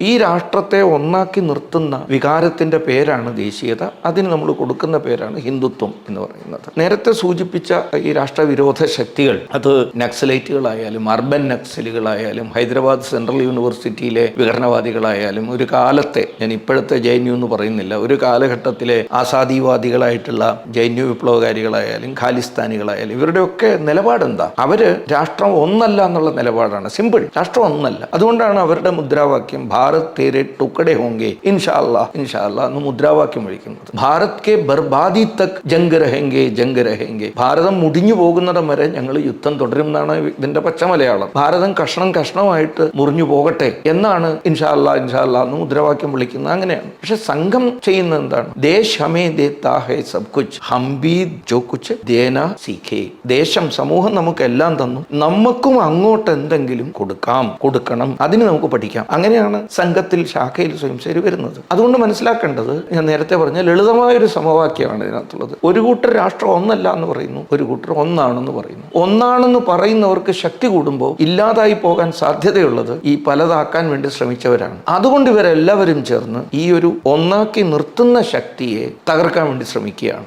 ഈ രാഷ്ട്രത്തെ ഒന്നാക്കി നിർത്തുന്ന വികാരത്തിന്റെ പേരാണ് ദേശീയത. അതിന് നമ്മൾ കൊടുക്കുന്ന പേരാണ് ഹിന്ദുത്വം എന്ന് പറയുന്നത്. നേരത്തെ സൂചിപ്പിച്ച ഈ രാഷ്ട്രവിരോധ ശക്തികൾ അത് നക്സലൈറ്റുകളായാലും അർബൻ നക്സലുകളായാലും ഹൈദരാബാദ് സെൻട്രൽ യൂണിവേഴ്സിറ്റിയിലെ വിഘടനവാദികളായാലും ഒരു കാലത്തെ ഞാൻ ഇപ്പോഴത്തെ ജെ എന്ന് പറയുന്നില്ല ഒരു കാലഘട്ടത്തിലെ ആസാദിവാദികളായിട്ടുള്ള ജെ എൻ യു വിപ്ലവകാരികളായാലും ഖാലിസ്ഥാനികളായാലും ഇവരുടെയൊക്കെ നിലപാടെന്താ? അവർ രാഷ്ട്രം ഒന്നല്ല എന്നുള്ള നിലപാടാണ്. സിമ്പിൾ രാഷ്ട്രം ഒന്നല്ല. അതുകൊണ്ടാണ് അവരുടെ മുദ്രാവാക്യം തേരെ ടുക്കടെ ഹോങ്കെ ഇൻഷാല്ല ഇൻഷാല്ല എന്ന് മുദ്രാവാക്യം വിളിക്കുന്നത് Bharat K ബർബാദി Tak Jung രഹെങ്കെ Jung രഹെങ്കെ ഭാരതം മുടിഞ്ഞു പോകുന്നിടം വരെ ഞങ്ങൾ യുദ്ധം തുടരും എന്നാണ് ഇതിന്റെ പച്ച മലയാളം. ഭാരതം കഷ്ണം കഷ്ണമായിട്ട് മുറിഞ്ഞു പോകട്ടെ എന്നാണ് ഇൻഷാല്ല ഇൻഷാല്ല എന്ന് മുദ്രാവാക്യം വിളിക്കുന്നത്. അങ്ങനെയാണ്. പക്ഷെ സംഘം ചെയ്യുന്ന എന്താണ്? ദേശം സമൂഹം നമുക്ക് എല്ലാം തന്നു. നമുക്കും അങ്ങോട്ട് എന്തെങ്കിലും കൊടുക്കാം കൊടുക്കണം. അതിന് നമുക്ക് പഠിക്കാം. അങ്ങനെയാണ് സംഘത്തിൽ ശാഖയിൽ സ്വയംസേരി വരുന്നത്. അതുകൊണ്ട് മനസ്സിലാക്കേണ്ടത് ഞാൻ നേരത്തെ പറഞ്ഞ ലളിതമായ ഒരു സമവാക്യമാണ് ഇതിനകത്തുള്ളത്. ഒരു കൂട്ടർ രാഷ്ട്രം ഒന്നല്ല എന്ന് പറയുന്നു ഒരു കൂട്ടർ ഒന്നാണെന്ന് പറയുന്നു. ഒന്നാണെന്ന് പറയുന്നവർക്ക് ശക്തി കൂടുമ്പോൾ ഇല്ലാതായി പോകാൻ സാധ്യതയുള്ളത് ഈ പലതാക്കാൻ വേണ്ടി ശ്രമിച്ചവരാണ്. അതുകൊണ്ട് ഇവരെല്ലാവരും ചേർന്ന് ഈ ഒരു ഒന്നാക്കി നിർത്തുന്ന ശക്തിയെ തകർക്കാൻ വേണ്ടി ശ്രമിക്കുകയാണ്.